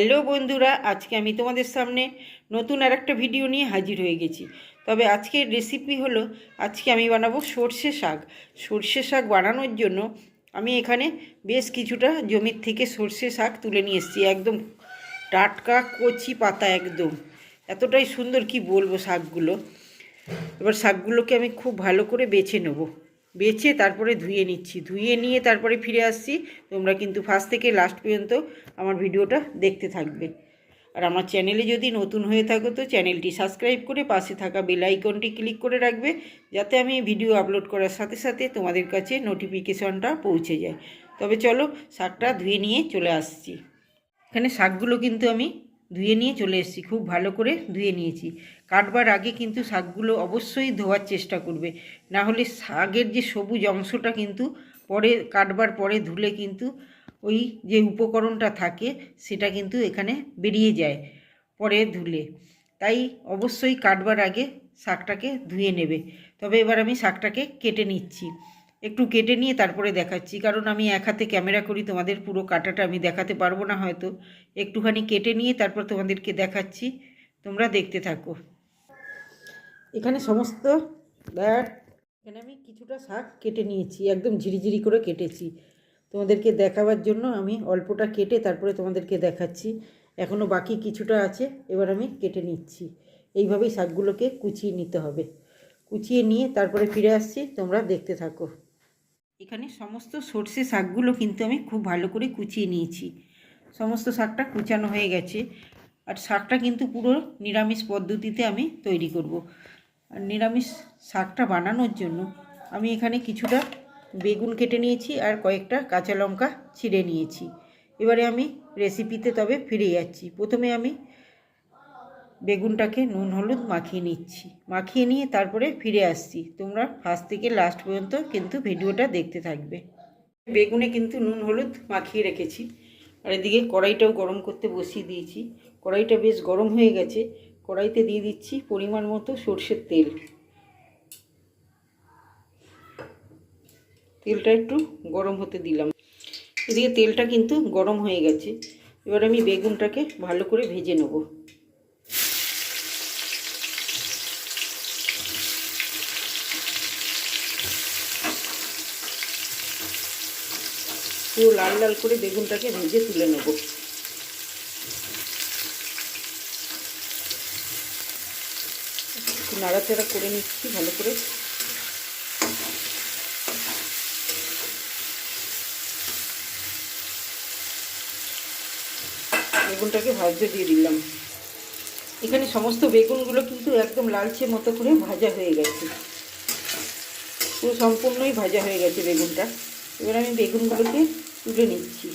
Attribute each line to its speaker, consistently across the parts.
Speaker 1: Hello বন্ধুরা, আজকে আমি তোমাদের সামনে নতুন আর একটা ভিডিও নিয়ে হাজির হয়ে গেছি। তবে আজকের রেসিপি হলো, আজকে আমি বানাবো সর্ষে শাক। সর্ষে শাক বানানোর জন্য আমি এখানে বেশ কিছুটা জমির থেকে সর্ষে শাক তুলে নিয়ে এসেছি, একদম টাটকা কচি পাতা একদম। এতটাই সুন্দর কি বলব শাকগুলো। এবার শাকগুলোকে আমি খুব ভালো করে বেছে নেব। বেছে তারপরে ধুয়ে নিচ্ছি। ধুয়ে নিয়ে তারপরে ফিরে আসছি। তোমরা কিন্তু ফার্স্ট থেকে লাস্ট পর্যন্ত আমার ভিডিওটা দেখতে থাকবে। আর আমার চ্যানেলে যদি নতুন হয়ে থাকো তো চ্যানেলটি সাবস্ক্রাইব করে পাশে থাকা বেল আইকনটি ক্লিক করে রাখবে, যাতে আমি ভিডিও আপলোড করার সাথে সাথে তোমাদের কাছে নোটিফিকেশনটা পৌঁছে যায়। তবে চলো শাকটা ধুয়ে নিয়ে চলে আসছি। এখানে শাকগুলো কিন্তু আমি ধুয়ে নিয়ে চলে এসেছি, খুব ভালো করে ধুয়ে নিয়েছি। কাটবার আগে কিন্তু শাকগুলো অবশ্যই ধোয়ার চেষ্টা করবে। না হলে শাকের যে সবুজ অংশটা কিন্তু পরে, কাটবার পরে ধুলে কিন্তু ওই যে উপকরণটা থাকে, সেটা কিন্তু এখানে বেরিয়ে যায় পরে ধুলে। তাই অবশ্যই কাটবার আগে শাকটাকে ধুয়ে নেবে। তবে এবার আমি শাকটাকে কেটে নিচ্ছি। একটু কেটে নিয়ে তারপরে দেখাচ্ছি। কারণ আমি এক হাতে ক্যামেরা করি, তোমাদের পুরো কাটাটা আমি দেখাতে পারব না হয়তো। একটুখানি কেটে নিয়ে তারপর তোমাদেরকে দেখাচ্ছি। তোমরা দেখতে থাকো। এখানে সমস্ত, দেখ, এখানে আমি কিছুটা শাক কেটে নিয়েছি, একদম ঝিরিঝিরি করে কেটেছি। তোমাদেরকে দেখাবার জন্য আমি অল্পটা কেটে তারপরে তোমাদেরকে দেখাচ্ছি। এখনও বাকি কিছুটা আছে, এবার আমি কেটে নিচ্ছি। এইভাবেই শাকগুলোকে কুচিয়ে নিতে হবে। কুচিয়ে নিয়ে তারপরে ফিরে আসছি, তোমরা দেখতে থাকো। এখানে সমস্ত সর্ষে শাকগুলো কিন্তু আমি খুব ভালো করে কুচিয়ে নিয়েছি। সমস্ত শাকটা কুচানো হয়ে গেছে। আর শাকটা কিন্তু পুরো নিরামিষ পদ্ধতিতে আমি তৈরি করব। আর নিরামিষ শাকটা বানানোর জন্য আমি এখানে কিছুটা বেগুন কেটে নিয়েছি আর কয়েকটা কাঁচা লঙ্কা ছিঁড়ে নিয়েছি। এবারে আমি রেসিপিতে তবে ফিরে যাচ্ছি। প্রথমে আমি বেগুনটাকে নুন, হলুদ মাখিয়ে নিচ্ছি। মাখিয়ে নিয়ে তারপরে ফিরে আসছি। তোমরা ফার্স্ট থেকে লাস্ট পর্যন্ত কিন্তু ভিডিওটা দেখতে থাকবে। বেগুনে কিন্তু নুন, হলুদ মাখিয়ে রেখেছি। আর এদিকে কড়াইটাও গরম করতে বসিয়ে দিয়েছি। কড়াইটা বেশ গরম হয়ে গেছে। কড়াইতে দিয়ে দিচ্ছি পরিমাণ মতো সর্ষের তেল। তেলটা একটু গরম হতে দিলাম। এদিকে তেলটা কিন্তু গরম হয়ে গেছে। এবার আমি বেগুনটাকে ভালো করে ভেজে নেব। পুরো লাল লাল করে বেগুনটাকে ভেজে তুলে নেব। নাড়াচাড়া করে নিচ্ছি ভালো করে। বেগুনটাকে ভাজতে দিয়ে দিলাম। এখানে সমস্ত বেগুনগুলো কিন্তু একদম লালচে মতো করে ভাজা হয়ে গেছে। পুরো সম্পূর্ণই ভাজা হয়ে গেছে বেগুনটা। এবার আমি বেগুনগুলোকে তুলে নিচ্ছি।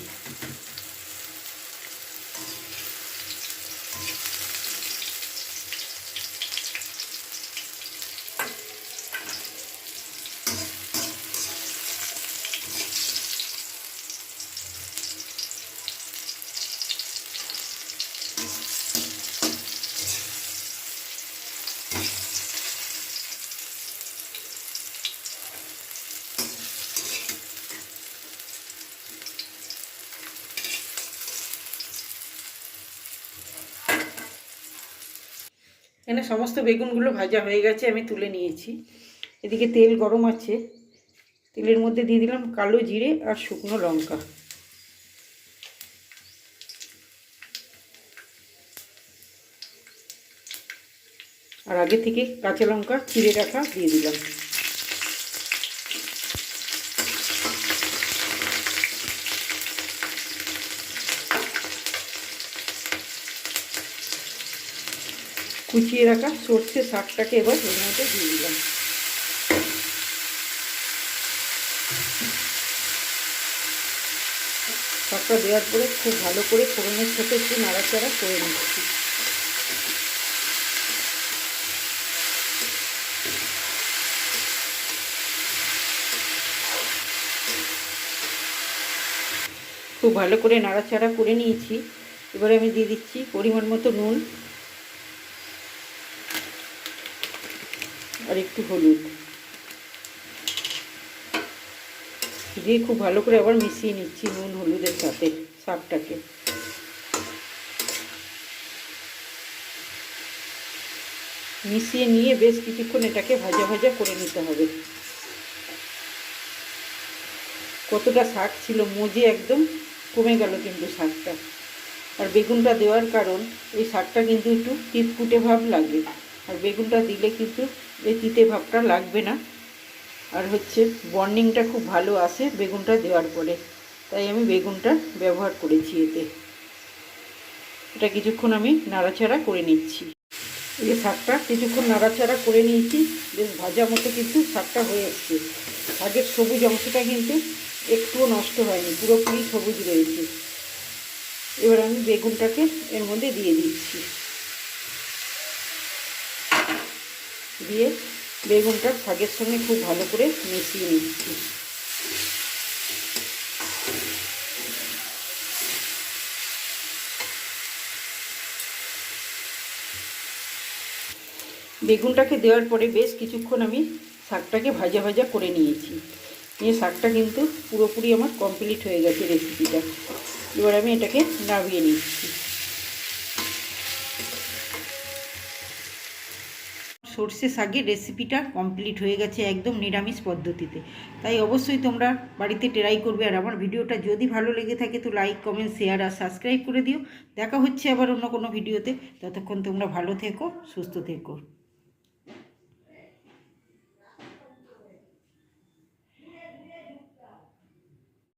Speaker 1: এখানে সমস্ত বেগুনগুলো ভাজা হয়ে গেছে, আমি তুলে নিয়েছি। এদিকে তেল গরম আছে। তেলের মধ্যে দিয়ে দিলাম কালো জিরে আর শুকনো লঙ্কা। আর আগে থেকে কাঁচা লঙ্কা চিড়ে রাখা দিয়ে দিলাম। কুচিয়ে রাখা সর্ষে শাকটাকে এবার এর মধ্যে দিয়ে দিলাম। শাকটা দেওয়ার পরে খুব ভালো করে ফোড়নের সাথে একটু নাড়াচাড়া করে নিচ্ছি। খুব ভালো করে নাড়াচাড়া করে নিয়েছি। এবারে আমি দিয়ে দিচ্ছি পরিমাণ মতো নুন। আর একটু হলুদ। দিয়ে খুব ভালো করে আবার মিশিয়ে নিচ্ছি নুন, হলুদের সাথে শাকটাকে। মিশিয়ে নিয়ে বেশ কিছুক্ষণ এটাকে ভাজা ভাজা করে নিতে হবে। কতটা শাক ছিল মজে একদম কমে গেল কিন্তু শাকটা। আর বেগুনটা দেওয়ার কারণ এই শাকটা কিন্তু একটু টিপকুটে ভাব লাগে। আর বেগুনটা দিলে কিন্তু এই তিতে ভাবটা লাগবে না। আর হচ্ছে বর্নিংটা খুব ভালো আসে বেগুনটা দেওয়ার পরে। তাই আমি বেগুনটা ব্যবহার করেছি এতে। এটা কিছুক্ষণ আমি নাড়াচাড়া করে নিচ্ছি। এই যে শাকটা কিছুক্ষণ নাড়াচাড়া করে নিয়েছি, বেশ ভাজা মতো কিন্তু শাকটা হয়ে এসছে। শাকের সবুজ অংশটা কিন্তু একটুও নষ্ট হয়নি, পুরোপুরি সবুজ রয়েছে। এবার আমি বেগুনটাকে এর মধ্যে দিয়ে দিচ্ছি। দিয়ে বেগুনটা শাকের সঙ্গে খুব ভালো করে মিশিয়ে নিচ্ছি। বেগুনটাকে দেওয়ার পরে বেশ কিছুক্ষণ আমি শাকটাকে ভাজা ভাজা করে নিয়েছি। নিয়ে শাকটা কিন্তু পুরোপুরি আমার কমপ্লিট হয়ে গেছে রেসিপিটা এবার আমি এটাকে নামিয়ে নিচ্ছি। সর্ষে শাকের রেসিপিটা কমপ্লিট হয়ে গেছে একদম নিরামিষ পদ্ধতিতে। তাই অবশ্যই তোমরা বাড়িতে ট্রাই করবে আর আমার ভিডিওটা যদি ভালো লেগে থাকে তো লাইক কমেন্ট শেয়ার আর সাবস্ক্রাইব করে দিও। দেখা হচ্ছে আবার অন্য কোনো ভিডিওতে ততক্ষণ তোমরা ভালো থেকো, সুস্থ থেকো।